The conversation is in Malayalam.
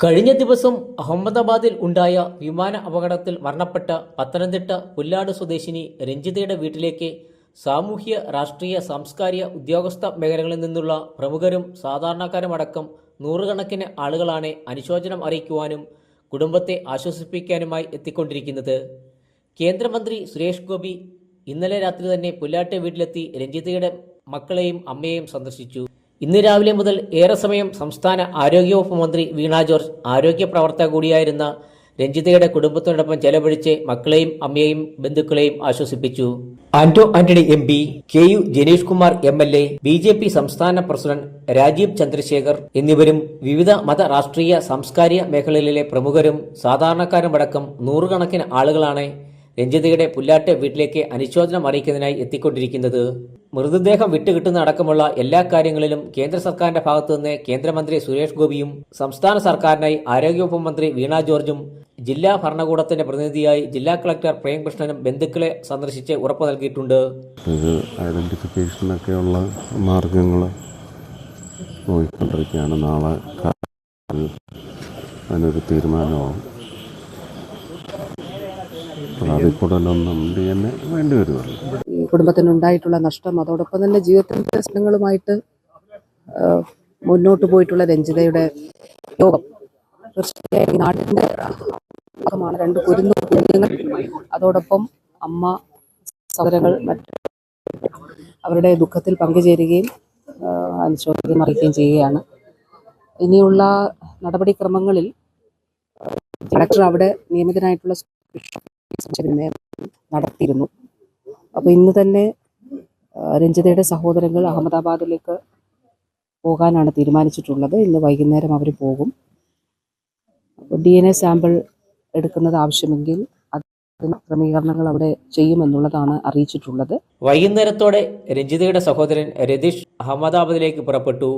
കഴിഞ്ഞ ദിവസം അഹമ്മദാബാദിൽ ഉണ്ടായ വിമാന അപകടത്തിൽ മരണപ്പെട്ട പത്തനംതിട്ട പുല്ലാട് സ്വദേശിനി രഞ്ജിതയുടെ വീട്ടിലേക്ക് സാമൂഹ്യ രാഷ്ട്രീയ സാംസ്കാരിക ഉദ്യോഗസ്ഥ മേഖലകളിൽ നിന്നുള്ള പ്രമുഖരും സാധാരണക്കാരുമടക്കം നൂറുകണക്കിന് ആളുകളാണ് അനുശോചനം അറിയിക്കുവാനും കുടുംബത്തെ ആശ്വസിപ്പിക്കാനുമായി എത്തിക്കൊണ്ടിരിക്കുന്നത്. കേന്ദ്രമന്ത്രി സുരേഷ് ഗോപി ഇന്നലെ രാത്രി തന്നെ പുല്ലാട്ടെ വീട്ടിലെത്തി രഞ്ജിതയുടെ മക്കളെയും അമ്മയെയും സന്ദർശിച്ചു. ഇന്ന് രാവിലെ മുതൽ ഏറെ സമയം സംസ്ഥാന ആരോഗ്യവകുപ്പ് മന്ത്രി വീണ ജോർജ് ആരോഗ്യ പ്രവർത്തക കൂടിയായിരുന്ന രഞ്ജിതയുടെ കുടുംബത്തോടൊപ്പം ചെലവഴിച്ച് മക്കളെയും അമ്മയെയും ബന്ധുക്കളെയും ആശ്വസിപ്പിച്ചു. Anto Antony M P K U Janeesh Kumar M L A B J P സംസ്ഥാന പ്രസിഡന്റ് രാജീവ് ചന്ദ്രശേഖർ എന്നിവരും വിവിധ മത രാഷ്ട്രീയ സാംസ്കാരിക മേഖലകളിലെ പ്രമുഖരും സാധാരണക്കാരുമടക്കം നൂറുകണക്കിന് ആളുകളാണ് രഞ്ജിതയുടെ പുല്ലാട്ട് വീട്ടിലേക്ക് അനുശോചനം അറിയിക്കുന്നതിനായി എത്തിക്കൊണ്ടിരിക്കുന്നത്. മൃതദേഹം വിട്ടുകിട്ടുന്ന അടക്കമുള്ള എല്ലാ കാര്യങ്ങളിലും കേന്ദ്ര സർക്കാരിന്റെ ഭാഗത്തുനിന്ന് കേന്ദ്രമന്ത്രി സുരേഷ് ഗോപിയും സംസ്ഥാന സർക്കാരിനായി ആരോഗ്യവകുപ്പ് മന്ത്രി വീണ ജോർജും ജില്ലാ ഭരണകൂടത്തിന്റെ പ്രതിനിധിയായി ജില്ലാ കളക്ടർ പ്രേംകൃഷ്ണനും ബന്ധുക്കളെ സന്ദർശിച്ച് ഉറപ്പു നൽകിയിട്ടുണ്ട്. ഇത് ഐഡന്റിഫിക്കേഷനൊക്കെയുള്ള മാർഗങ്ങൾ നോക്കിക്കൊണ്ടിരിക്കുകയാണ് നാളെ അതിനൊരു തീരുമാനമാവും. അതിൽ കൂടുതലൊന്നും ഡി എൻ എ വേണ്ടി വരുമല്ലോ. കുടുംബത്തിനുണ്ടായിട്ടുള്ള നഷ്ടം അതോടൊപ്പം തന്നെ ജീവിതത്തിന്റെ പ്രശ്നങ്ങളുമായിട്ട് മുന്നോട്ട് പോയിട്ടുള്ള രഞ്ജിതയുടെ യോഗം. തീർച്ചയായും നാടിന്റെ ഭാഗമാണ്. രണ്ട് കുരുന്ന കുഞ്ഞുങ്ങൾ അതോടൊപ്പം അമ്മ സഹോദരങ്ങൾ മറ്റ് അവരുടെ ദുഃഖത്തിൽ പങ്കുചേരുകയും അനുശോചനം അറിയിക്കുകയും ചെയ്യുകയാണ്. ഇനിയുള്ള നടപടിക്രമങ്ങളിൽ കളക്ടർ അവിടെ നിയമിതനായിട്ടുള്ള നടത്തിയിരുന്നു. അപ്പോൾ ഇന്ന് തന്നെ രഞ്ജിതയുടെ സഹോദരങ്ങൾ അഹമ്മദാബാദിലേക്ക് പോകാനാണ് തീരുമാനിച്ചിട്ടുള്ളത്. ഇന്ന് വൈകുന്നേരം അവർ പോകും. അപ്പോൾ ഡി എൻ എ സാമ്പിൾ എടുക്കുന്നത് ആവശ്യമെങ്കിൽ അതിന് ക്രമീകരണങ്ങൾ അവിടെ ചെയ്യുമെന്നുള്ളതാണ് അറിയിച്ചിട്ടുള്ളത്. വൈകുന്നേരത്തോടെ രഞ്ജിതയുടെ സഹോദരൻ രതീഷ് അഹമ്മദാബാദിലേക്ക് പുറപ്പെട്ടു.